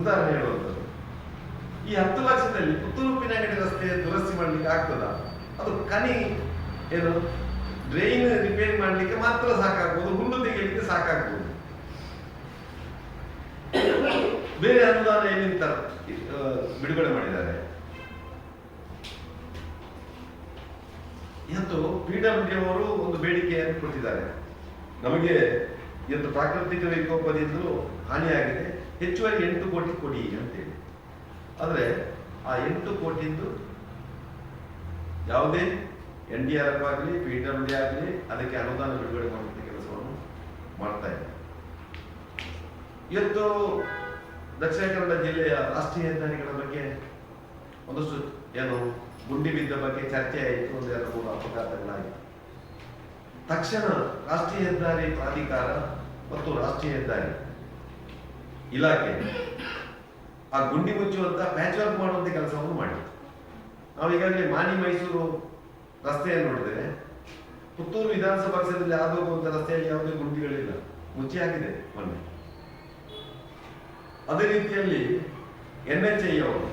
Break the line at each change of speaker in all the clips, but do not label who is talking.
ಉದಾಹರಣೆ ಹೇಳುವಂಥದ್ದು. ಈ ಹತ್ತು ಲಕ್ಷದಲ್ಲಿ ಪುತ್ತೂರು ಪಿನಾಗಡಿ ರಸ್ತೆ ದುರಸ್ತಿ ಮಾಡ್ಲಿಕ್ಕೆ ಆಗ್ತದ? ಅದು ಕನಿ, ಏನು ಡ್ರೈನ್ ರಿಪೇರಿ ಮಾಡ್ಲಿಕ್ಕೆ ಮಾತ್ರ ಸಾಕಾಗ್ಬೋದು, ಹುಲ್ಲು ತೆಗೆಯಲಿಕ್ಕೆ ಸಾಕಾಗ್ಬೋದು. ಬೇರೆ ಅನುದಾನ ಏನಿಂತ ಬಿಡುಗಡೆ ಮಾಡಿದ್ದಾರೆ? ಇವತ್ತು ಪಿ ಡಬ್ಲ್ಯೂ ಅವರು ಒಂದು ಬೇಡಿಕೆಯನ್ನು ಕೊಟ್ಟಿದ್ದಾರೆ. ನಮಗೆ ಇವತ್ತು ಪ್ರಾಕೃತಿಕ ವಿಕೋಪದಿಂದಲೂ ಹಾನಿಯಾಗಿದೆ. ಹೆಚ್ಚುವರಿ ಎಂಟು ಕೋಟಿ ಕೊಡಿ ಅಂತೇಳಿ. ಆದರೆ ಆ ಎಂಟು ಕೋಟಿಂದು ಯಾವುದೇ ಎನ್ ಡಿ ಆರ್ ಎಫ್ ಆಗಲಿ, ಪಿ ಡಬ್ಲ್ಯೂ ಆಗಲಿ, ಅದಕ್ಕೆ ಅನುದಾನ ಬಿಡುಗಡೆ ಮಾಡುವಂಥ ಕೆಲಸವನ್ನು ಮಾಡ್ತಾ ಇದೆ ಇವತ್ತು ದಕ್ಷಿಣ ಕನ್ನಡ ಜಿಲ್ಲೆಯ ರಾಷ್ಟ್ರೀಯ ಹೆದ್ದಾರಿಗಳ ಬಗ್ಗೆ ಒಂದಷ್ಟು ಏನು ಗುಂಡಿ ಬಿದ್ದ ಬಗ್ಗೆ ಚರ್ಚೆ ಆಯಿತು ಒಂದೆರಡು ಮೂರು ಅಪಘಾತಗಳಾಯಿತು. ತಕ್ಷಣ ರಾಷ್ಟ್ರೀಯ ಹೆದ್ದಾರಿ ಪ್ರಾಧಿಕಾರ ಮತ್ತು ರಾಷ್ಟ್ರೀಯ ಹೆದ್ದಾರಿ ಇಲಾಖೆ. ಆ ಗುಂಡಿ ಮುಚ್ಚುವಂತ ಪ್ಯಾಚ್ ವರ್ಕ್ ಮಾಡುವಂತ ಕೆಲಸವನ್ನು ಮಾಡಿತ್ತು ನಾವು ಈಗಾಗಲೇ ಮಾನಿ ಮೈಸೂರು ರಸ್ತೆಯನ್ನು ನೋಡಿದರೆ ಪುತ್ತೂರು ವಿಧಾನಸಭಾ ಕ್ಷೇತ್ರದಲ್ಲಿ ಹಾದು ಹೋಗುವಂತ ರಸ್ತೆಯಲ್ಲಿ ಯಾವುದೇ ಗುಂಡಿಗಳಿಲ್ಲ. ಮುಚ್ಚಿ ಆಗಿದೆ ಮೊನ್ನೆ. ಅದೇ ರೀತಿಯಲ್ಲಿ ಎನ್ ಎಚ್ ಐ ಅವರು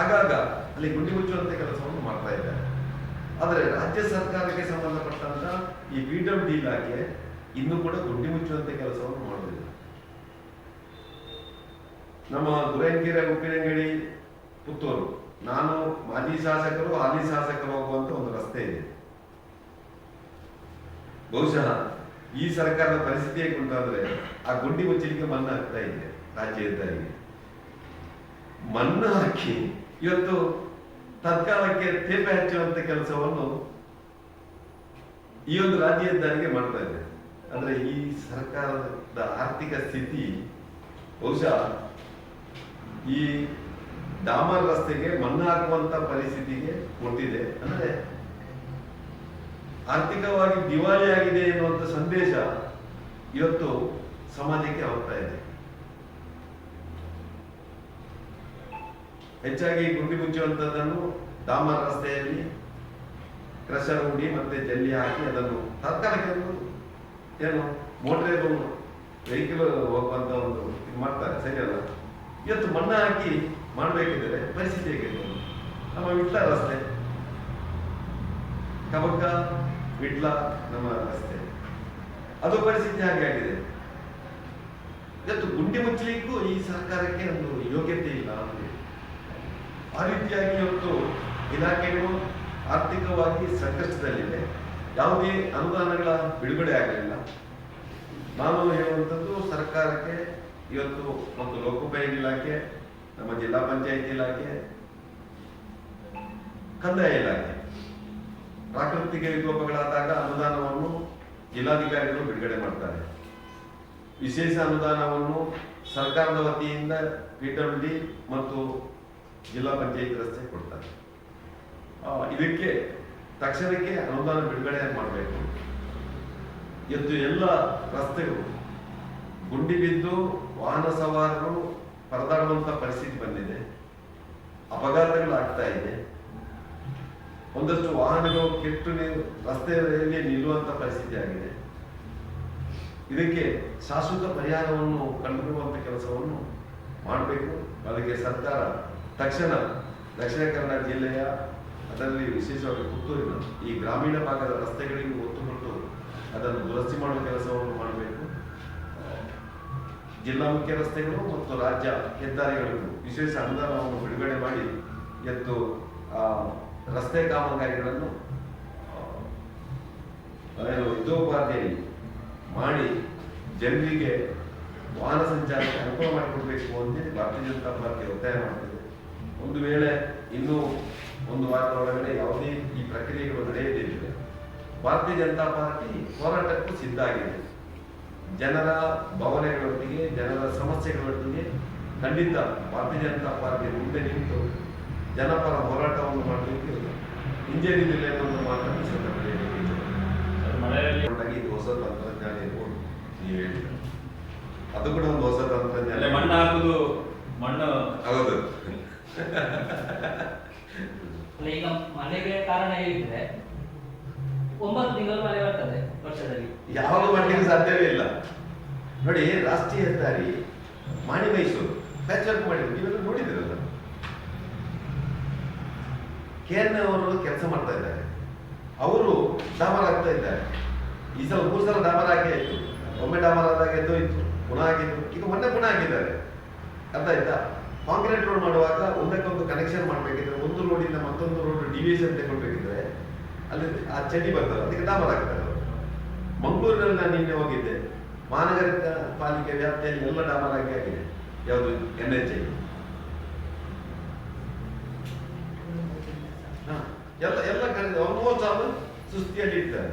ಆಗಾಗ ಅಲ್ಲಿ ಗುಂಡಿ ಮುಚ್ಚುವಂತ ಕೆಲಸವನ್ನು ಮಾಡ್ತಾ ಇದ್ದಾರೆ. ಆದರೆ ರಾಜ್ಯ ಸರ್ಕಾರಕ್ಕೆ ಸಂಬಂಧಪಟ್ಟಂತ ಈ ಡಬ್ಲ್ಯೂ ಡಿ ಇಲಾಖೆ ಇನ್ನೂ ಕೂಡ ಗುಂಡಿ ಮುಚ್ಚುವಂತ ಕೆಲಸವನ್ನು ಮಾಡುವುದಿಲ್ಲ. ನಮ್ಮ ಗುರೇನ್ಕೆರೆ ಉಪ್ಪಿನಂಗಡಿ ಪುತ್ತೂರು. ನಾನು ಮಾಜಿ ಶಾಸಕರು, ಹಾಲಿ ಶಾಸಕರು ಹೋಗುವಂತ ಒಂದು ರಸ್ತೆ ಇದೆ. ಬಹುಶಃ ಈ ಸರ್ಕಾರದ ಪರಿಸ್ಥಿತಿ ಹೇಗೆ ಉಂಟಾದ್ರೆ ಆ ಗುಂಡಿ ಮುಚ್ಚಲಿಕ್ಕೆ ಮಣ್ಣು ಹಾಕ್ತಾ ಇದೆ, ರಾಜ್ಯ ಹೆದ್ದಾರಿಗೆ. ಮಣ್ಣು ಹಾಕಿ ಇವತ್ತು ತತ್ಕಾಲಕ್ಕೆ ತೇಪೆ ಹಚ್ಚುವಂತ ಕೆಲಸವನ್ನು ಈ ಒಂದು ರಾಜ್ಯ ಹೆದ್ದಾರಿಗೆ ಮಾಡ್ತಾ ಇದೆ. ಅಂದ್ರೆ ಈ ಸರ್ಕಾರದ ಆರ್ಥಿಕ ಸ್ಥಿತಿ ಬಹುಶಃ ಈ ಡಾಮರ್ ರಸ್ತೆಗೆ ಮಣ್ಣು ಹಾಕುವಂತ ಪರಿಸ್ಥಿತಿಗೆ ಕೊಟ್ಟಿದೆ ಅಂದ್ರೆ ಆರ್ಥಿಕವಾಗಿ ದಿವಾಳಿ ಆಗಿದೆ ಎನ್ನುವಂತ ಸಂದೇಶ ಇವತ್ತು ಸಮಾಜಕ್ಕೆ ಹೋಗ್ತಾ ಇದೆ. ಹೆಚ್ಚಾಗಿ ಗುಂಡಿ ಮುಚ್ಚುವಂತದ್ದನ್ನು ಡಾಮರ್ ರಸ್ತೆಯಲ್ಲಿ ಕ್ರಷರ್ ಉಂಡಿ ಮತ್ತೆ ಜಲ್ಲಿ ಹಾಕಿ ಅದನ್ನು ತಾತ್ಕಾಲಿಕ ಒಂದು ಏನು ಮೋಟ್ರೇಬಲ್ ವೆಹಿಕಲ್ ಹೋಗುವಂತ ಒಂದು ಇದು ಮಾಡ್ತಾರೆ, ಸರಿಯಲ್ಲ? ಇವತ್ತು ಮಣ್ಣ ಹಾಕಿ ಮಾಡಬೇಕಿದ್ರೆ ಪರಿಸ್ಥಿತಿ ಹೇಗಿದೆ ನಮ್ಮ ವಿಟ್ಲ ರಸ್ತೆ. ಕಬಕ್ಕ ವಿಟ್ಲ, ನಮ್ಮ ರಸ್ತೆ. ಅದು ಪರಿಸ್ಥಿತಿ ಹಾಗೆ ಆಗಿದೆ. ಇವತ್ತು ಗುಂಡಿ ಮುಚ್ಚಲಿಕ್ಕೂ ಈ ಸರ್ಕಾರಕ್ಕೆ ಒಂದು ಯೋಗ್ಯತೆ ಇಲ್ಲ ಅಂತ ಆ ರೀತಿಯಾಗಿ ಇವತ್ತು ಇಲಾಖೆಗಳು ಆರ್ಥಿಕವಾಗಿ ಸಂಕಷ್ಟದಲ್ಲಿದೆ ಯಾವುದೇ ಅನುದಾನಗಳ ಬಿಡುಗಡೆ ಆಗಲಿಲ್ಲ. ನಾನು ಹೇಳುವಂಥದ್ದು ಸರ್ಕಾರಕ್ಕೆ ಇವತ್ತು ಒಂದು ಲೋಕೋಪಯೋಗಿ ಇಲಾಖೆ, ನಮ್ಮ ಜಿಲ್ಲಾ ಪಂಚಾಯತ್ ಇಲಾಖೆ, ಕಂದಾಯ ಇಲಾಖೆ. ಪ್ರಾಕೃತಿಕ ವಿಕೋಪಗಳಾದಾಗ ಅನುದಾನವನ್ನು ಜಿಲ್ಲಾಧಿಕಾರಿಗಳು ಬಿಡುಗಡೆ ಮಾಡ್ತಾರೆ. ವಿಶೇಷ ಅನುದಾನವನ್ನು ಸರ್ಕಾರದ ವತಿಯಿಂದ ಪಿಡಬ್ಲ್ಯೂ ಮತ್ತು ಜಿಲ್ಲಾ ಪಂಚಾಯತ್ ರಸ್ತೆ ಕೊಡ್ತಾರೆ. ಇದಕ್ಕೆ ತಕ್ಷಣಕ್ಕೆ ಅನುದಾನ ಬಿಡುಗಡೆ ಮಾಡಬೇಕು. ಇವತ್ತು ಎಲ್ಲ ರಸ್ತೆಗಳು ಗುಂಡಿ ಬಿದ್ದು ವಾಹನ ಸವಾರರು ಪರದಾಡುವಂತ ಪರಿಸ್ಥಿತಿ ಬಂದಿದೆ. ಅಪಘಾತಗಳಾಗ್ತಾ ಇದೆ. ಒಂದಷ್ಟು ವಾಹನಗಳು ಕೆಟ್ಟು ರಸ್ತೆಯಲ್ಲಿ ನಿಲ್ಲುವಂತ ಪರಿಸ್ಥಿತಿ ಆಗಿದೆ. ಇದಕ್ಕೆ ಶಾಶ್ವತ ಪರಿಹಾರವನ್ನು ಕಂಡುಕೊಳ್ಳುವಂತ ಕೆಲಸವನ್ನು ಮಾಡಬೇಕು. ಅದಕ್ಕೆ ಸರ್ಕಾರ ತಕ್ಷಣ ದಕ್ಷಿಣ ಕನ್ನಡ ಜಿಲ್ಲೆಯ ಅದರಲ್ಲಿ ವಿಶೇಷವಾಗಿ ಪುತ್ತೂರಿನ ಈ ಗ್ರಾಮೀಣ ಭಾಗದ ರಸ್ತೆಗಳಿಗೆ ಒತ್ತು ಕೊಟ್ಟು ಅದನ್ನು ದುರಸ್ತಿ ಮಾಡುವ ಕೆಲಸವನ್ನು ಮಾಡಬೇಕು ಜಿಲ್ಲಾ ಮುಖ್ಯ ರಸ್ತೆಗಳು ಮತ್ತು ರಾಜ್ಯ ಹೆದ್ದಾರಿಗಳಿಗೂ ವಿಶೇಷ ಅನುದಾನವನ್ನು ಬಿಡುಗಡೆ ಮಾಡಿ ಆ, ರಸ್ತೆ ಕಾಮಗಾರಿಗಳನ್ನು ಯುದ್ಧೋಪಾಧ್ಯಾಯಿ ಮಾಡಿ ಜನರಿಗೆ ವಾಹನ ಸಂಚಾರಕ್ಕೆ ಅನುಕೂಲ ಮಾಡಿಕೊಡ್ಬೇಕು ಅಂತೇಳಿ ಭಾರತೀಯ ಜನತಾ ಪಾರ್ಟಿ ಒತ್ತಾಯ ಮಾಡ್ತಿದೆ ಒಂದು ವೇಳೆ ಇನ್ನೂ ಒಂದು ವಾರದ ಒಳಗಡೆ ಯಾವುದೇ ಈ ಪ್ರಕ್ರಿಯೆಗಳು ನಡೆಯದಿದ್ದರೆ ಭಾರತೀಯ ಜನತಾ ಪಾರ್ಟಿ ಹೋರಾಟಕ್ಕೂ ಸಿದ್ಧ ಆಗಿದೆ. ಜನರ ಭಾವನೆಗಳೊಟ್ಟಿಗೆ ಜನರ ಸಮಸ್ಯೆಗಳೊಟ್ಟಿಗೆ ಖಂಡಿತ ಭಾರತೀಯ ಜನತಾ ಪಾರ್ಟಿ ಮುಂದೆ ನಿಂತು ಜನಪರ ಹೋರಾಟವನ್ನು ಮಾಡಲಿಕ್ಕೆ ಎನ್ನುವ ಮಾತನ್ನು ಈ ಸಂದರ್ಭದಲ್ಲಿ ಇದು ಹೊಸ ತಂತ್ರಜ್ಞಾನ ಇರ್ಬೋದು ನೀವು ಹೇಳಿದ್ರೆ ಅದು ಕೂಡ ಒಂದು ಹೊಸ ತಂತ್ರಜ್ಞಾನ.
ಮಣ್ಣು ಹಾಕುದು ಮಣ್ಣು.
ಹೌದು.
ಈಗ ಮಳೆಗೆ ಕಾರಣ ಹೇಳಿದ್ರೆ ಒಂಬತ್ತು ತಿಂಗಳು ಮಳೆ ಬರ್ತದೆ. ವರ್ಷದಲ್ಲಿ
ಯಾವಾಗ ಮಾಡಲಿಕ್ಕೆ ಸಾಧ್ಯವೇ ಇಲ್ಲ. ನೋಡಿ, ರಾಷ್ಟ್ರೀಯ ಹೆದ್ದಾರಿ ಮಾಣಿ ಮೈಸೂರು ಪ್ಯಾಚ್ ವರ್ಕ್ ಮಾಡಿದ್ರು. ನೀವೆಲ್ಲ ನೋಡಿದಿರಲ್ಲ ಕೆ ಅವರು ಕೆಲಸ ಮಾಡ್ತಾ ಇದ್ದಾರೆ. ಅವರು ಡಾಮರ್ ಆಗ್ತಾ ಇದ್ದಾರೆ. ಈ ಸಲ ಮೂರು ಸಲ ಡಾಮರ್ ಆಗೇ ಆಯ್ತು ಒಮ್ಮೆ ಡಾಮರ್ ಆದಾಗ ಎದ್ದು ಇತ್ತು. ಪುನಃ ಆಗಿತ್ತು ಈಗ ಮೊನ್ನೆ ಪುನಃ ಆಗಿದ್ದಾರೆ. ಅರ್ಥ ಆಯ್ತಾ? ಕಾಂಕ್ರೀಟ್ ರೋಡ್ ಮಾಡುವಾಗ ಒಂದಕ್ಕೊಂದು ಕನೆಕ್ಷನ್ ಮಾಡಬೇಕಿದ್ರೆ, ಒಂದು ರೋಡಿಂದ ಮತ್ತೊಂದು ರೋಡ್ ಡಿವಿಷನ್ ತಗೊಳ್ಬೇಕಿದ್ರೆ ಅಲ್ಲಿ ಆ ಚಡಿ ಬರ್ತಾರೆ ಅದಕ್ಕೆ ಡಾಮರ್ ಅವರು ಮಂಗಳೂರಿನಲ್ಲಿ ನಾನು ನಿನ್ನೆ ಹೋಗಿದ್ದೆ. ಮಹಾನಗರ ಪಾಲಿಕೆ ವ್ಯಾಪ್ತಿಯಲ್ಲಿ ಎಲ್ಲ ಡಾಮರ್ ಆಗಿ ಆಗಿದೆ. ಯಾವುದು? ಎನ್ ಎಚ್ ಐ ಎಲ್ಲ ಎಲ್ಲ ಕಡೆ ಆಲ್ಮೋಸ್ಟ್ ಆಲ್ ಸುಸ್ತಿಯಲ್ಲಿ ಇರ್ತಾರೆ.